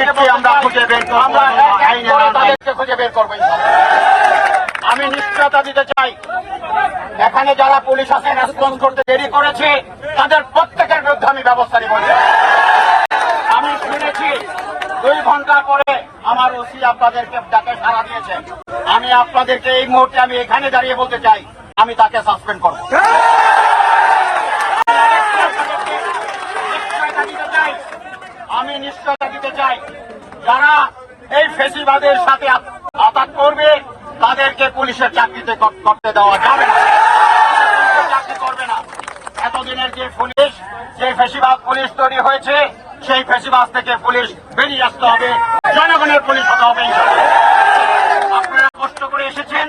কালপিটকে আমরা খুঁজে বের করব। আমরা তাদেরকে খুঁজে বের করব আমি নিশ্চয়তা দিতে চাই। এখানে যারা পুলিশ আছে রেসপন্স করতে দেরি করেছে তাদের প্রত্যেকের বিরুদ্ধে আমি ব্যবস্থা নিব। আমি শুনেছি দুই ঘণ্টা পরে আমার ওসি আপনাদেরকে ডাকে সাড়া দিয়েছে। আমি আপনাদেরকে এই মুহূর্তে আমি এখানে দাঁড়িয়ে বলতে চাই আমি তাকে সাসপেন্ড করব নিশ্চয়তা দিতে চাই আমি নিশ্চয়তা দিতে চাই। যারা এই ফেসিবাদের সাথে আতাক করবে, তাদেরকে পুলিশের চাকরিতে করতে দেওয়া যাবে না। চাকরি করবে না। এতদিনের যে পুলিশ, যে ফেসিবাদ পুলিশ তৈরি হয়েছে, সেই ফেসিবাদ থেকে পুলিশ বেরিয়ে আসতে হবে। জনগণের পুলিশ হতে হবে আপনারা কষ্ট করে এসেছেন।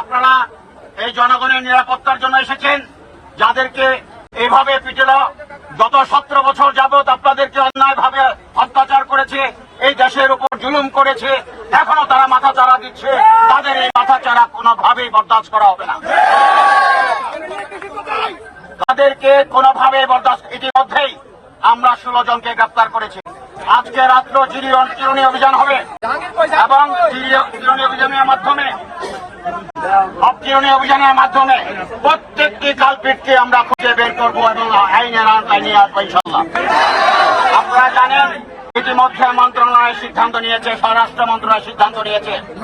আপনারা এই জনগণের নিরাপত্তার জন্য এসেছেন। যাদেরকে এইভাবে পিটেল, গত সতেরো করেছে, এখনও তারা মাথা চারা দিচ্ছে। তাদের এই মাথা চারা কোনোভাবেই বরদাস্ত করা হবে না। তাদেরকে কোনোভাবে বরদাস্ত ইতিমধ্যেই আমরা ষোলো জনকে গ্রেপ্তার করেছি। আজকে রাত্র চিরুনি চিরুনি অভিযান হবে। এবং চিরি- চিরুনি অভিযানের মাধ্যমে অপ্রিয়নীয় অভিযানের মাধ্যমে প্রত্যেকটি কালপিটকে আমরা খুঁজে বের করব এবং আইনের আওতায় নিয়ে আসব ইনশাল্লাহ আপনারা জানেন ইতিমধ্যে মন্ত্রণালয় সিদ্ধান্ত নিয়েছে স্বরাষ্ট্র মন্ত্রণালয় সিদ্ধান্ত নিয়েছে।